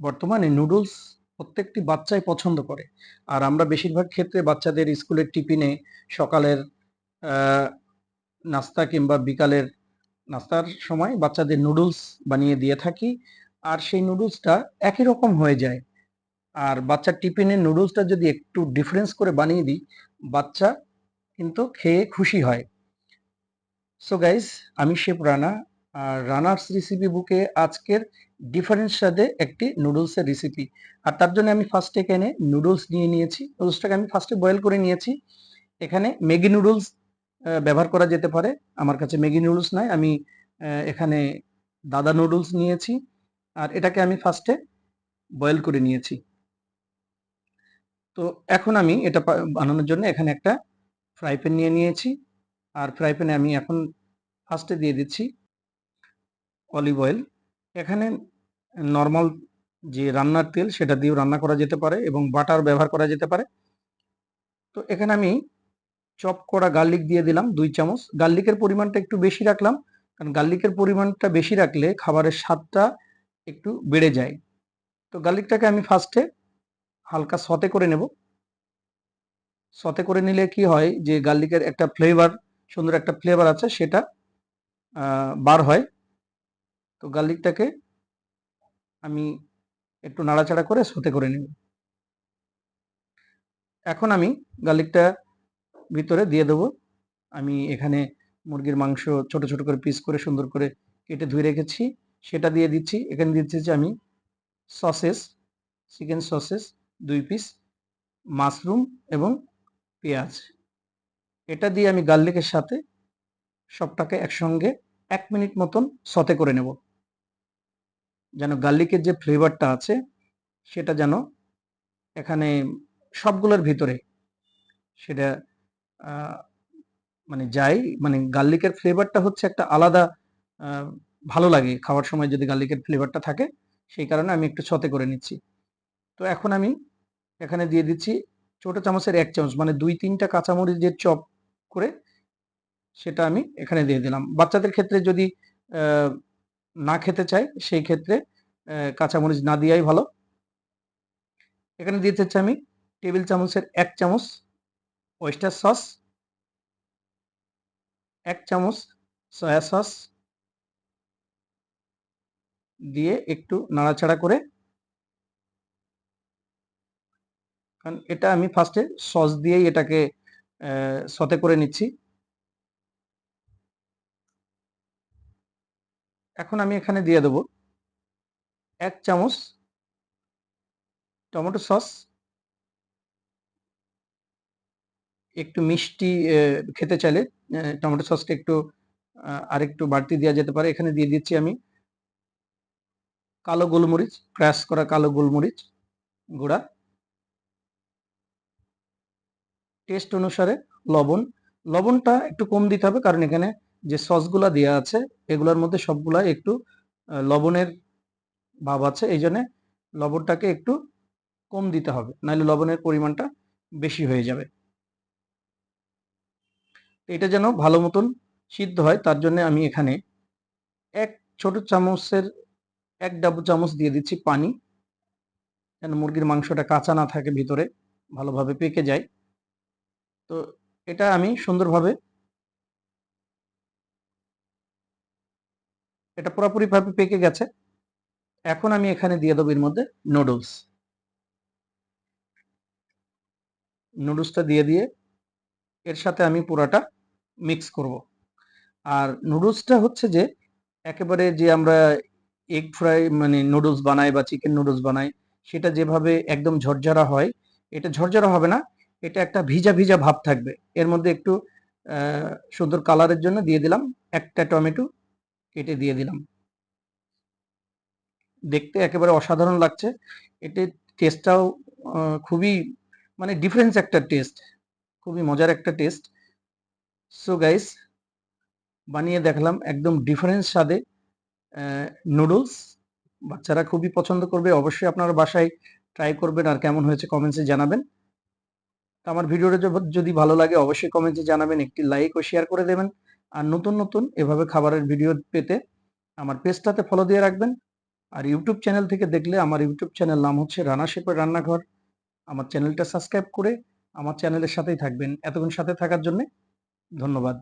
বর্তমানে নুডলস প্রত্যেকটি বাচ্চাই পছন্দ করে। আর আমরা বেশিরভাগ ক্ষেত্রে বাচ্চাদের স্কুলের টিফিনে সকালের নাস্তা কিংবা বিকালের নাস্তার সময় বাচ্চাদের নুডলস বানিয়ে দিয়ে থাকি। আর সেই নুডলসটা একই রকম হয়ে যায়। আর বাচ্চার টিফিনের নুডলসটা যদি একটু ডিফারেন্স করে বানিয়ে দিই, বাচ্চা কিন্তু খেয়ে খুশি হয়। সো গাইস আমি শেফ রানা রানার্স রেসিপি বুকে আজকের ডিফারেন্স স্বাদে একটি নুডলসের রেসিপি আর তার জন্য আমি ফার্স্টে এখানে নুডলস নিয়ে নিয়েছি। নুডলসটাকে আমি ফার্স্টে বয়েল করে নিয়েছি। এখানে ম্যাগি নুডলস ব্যবহার করা যেতে পারে। আমার কাছে ম্যাগি নুডলস নাই। আমি এখানে দাদা নুডলস নিয়েছি। আর এটাকে আমি ফার্স্টে বয়েল করে নিয়েছি। তো এখন আমি এটা বানানোর জন্য এখানে একটা ফ্রাই প্যান নিয়ে নিয়েছি। আর ফ্রাই প্যানে আমি এখন ফার্স্টে দিয়ে দিচ্ছি অলিভ অয়েল এখানে নর্মাল যে রান্নার তেল, সেটা দিয়েও রান্না করা যেতে পারে এবং বাটার ব্যবহার করা যেতে পারে। তো এখানে আমি চপ করা গার্লিক দিয়ে দিলাম দুই চামচ। গার্লিকের পরিমাণটা একটু বেশি রাখলাম, কারণ গার্লিকের পরিমাণটা বেশি রাখলে খাবারের স্বাদটা একটু বেড়ে যায়। তো গার্লিকটাকে আমি ফার্স্টে হালকা সতে করে নেব। সতে করে নিলে কি হয় যে গার্লিকের একটা ফ্লেভার সুন্দর একটা ফ্লেভার আছে, সেটা বার হয়। তো গার্লিকটাকে আমি একটু নাড়াচাড়া করে সতে করে নেব। এখন আমি গার্লিকটা ভিতরে দিয়ে দেবো। আমি এখানে মুরগির মাংস ছোট ছোট করে পিস করে সুন্দর করে কেটে ধুয়ে রেখেছি। সেটা দিয়ে দিচ্ছি। এখানে দিচ্ছি যে আমি সসেস চিকেন সসেস দুই পিস মাশরুম এবং পেঁয়াজ। এটা দিয়ে আমি গার্লিকের সাথে সবটাকে একসঙ্গে এক মিনিট মতন সতে করে নেব। যেন গার্লিকের যে ফ্লেভারটা আছে, সেটা যেন এখানে সবগুলোর ভিতরে সেটা মানে যাই মানে গার্লিকের ফ্লেভারটা হচ্ছে একটা আলাদা ভালো লাগে খাওয়ার সময় যদি গার্লিকের ফ্লেভারটা থাকে, সেই কারণে আমি একটু ছতে করে নিচ্ছি। তো এখন আমি এখানে দিয়ে দিচ্ছি ছোট চামচের এক চামচ মানে দুই তিনটা কাঁচামরিচ যে চপ করে, সেটা আমি এখানে দিয়ে দিলাম। বাচ্চাদের ক্ষেত্রে যদি না খেতে চায় সেই ক্ষেত্রে কাঁচামরিচ না দেওয়াই ভালো। এখানে দিয়ে দিচ্ছি আমি টেবিল চামচের এক চামচ ওয়েস্টার সস এক চামচ সয়া সস দিয়ে একটু নাড়াচাড়া করে, কারণ এটা আমি ফার্স্টে সস দিয়েই এটাকে সতে করে নিচ্ছি। এখন আমি এখানে দিয়ে দেবো এক চামচ টমেটো সস একটু মিষ্টি খেতে চাইলে টমেটো সসটা একটু আহ, আরেকটু বাড়তি দেওয়া যেতে পারে। এখানে দিয়ে দিচ্ছি আমি কালো গোলমরিচ ক্র্যাশ করা কালো গোলমরিচ গুঁড়া। টেস্ট অনুসারে লবণ লবণটা একটু কম দিতে হবে কারণ এখানে যে সসগুলা দেওয়া আছে, এগুলোর মধ্যে সবগুলা একটু লবণের ভাব আছে, এই জন্যে লবণটাকে একটু কম দিতে হবে, নাহলে লবণের পরিমাণটা বেশি হয়ে যাবে। এটা যেন ভালো মতন সিদ্ধ হয়, তার জন্য আমি এখানে এক ছোট চামচের, এক ডাবু চামচ দিয়ে দিচ্ছি পানি, যেন মুরগির মাংসটা কাঁচা না থাকে ভিতরে, ভালোভাবে পেকে যায়। তো এটা আমি সুন্দরভাবে এটা পুরোপুরিভাবে পেকে গেছে। এখন আমি এখানে দিয়ে দেবো এর মধ্যে নুডলস নুডলসটা দিয়ে দিয়ে এর সাথে আমি পুরাটা মিক্স করব। আর নুডলসটা হচ্ছে যে, একেবারে যে আমরা এগ ফ্রাই মানে নুডলস বানাই বা চিকেন নুডলস বানাই, সেটা যেভাবে একদম ঝরঝরা হয়, এটা ঝরঝরা হবে না, এটা একটা ভিজা ভিজা ভাব থাকবে। এর মধ্যে একটু সুন্দর কালারের জন্য দিয়ে দিলাম একটা টমেটো কেটে দিয়ে দিলাম। দেখতে একেবারে অসাধারণ লাগছে। এতে টেস্টটাও খুবই মানে ডিফারেন্স একটা টেস্ট খুবই মজার একটা টেস্ট সো গাইস বানিয়ে দেখলাম একদম ডিফারেন্স স্বাদে নুডলস বাচ্চারা খুবই পছন্দ করবে, অবশ্যই আপনারা বাসায় ট্রাই করবেন আর কেমন হয়েছে কমেন্টসে জানাবেন। আমার ভিডিওটা যদি- ভালো লাগে অবশ্যই কমেন্টে জানাবেন, একটি লাইক ও শেয়ার করে দেবেন। আর নতুন নতুন এভাবে খাবারের ভিডিও পেতে আমার পেজটাতে ফলো দিয়ে রাখবেন। আর ইউটিউব চ্যানেল থেকে দেখলে আমার ইউটিউব চ্যানেল নাম হচ্ছে রানা শেপের রান্নাঘর। আমার চ্যানেলটা সাবস্ক্রাইব করে আমার চ্যানেলের সাথেই থাকবেন। এতক্ষণ সাথে থাকার জন্যে ধন্যবাদ।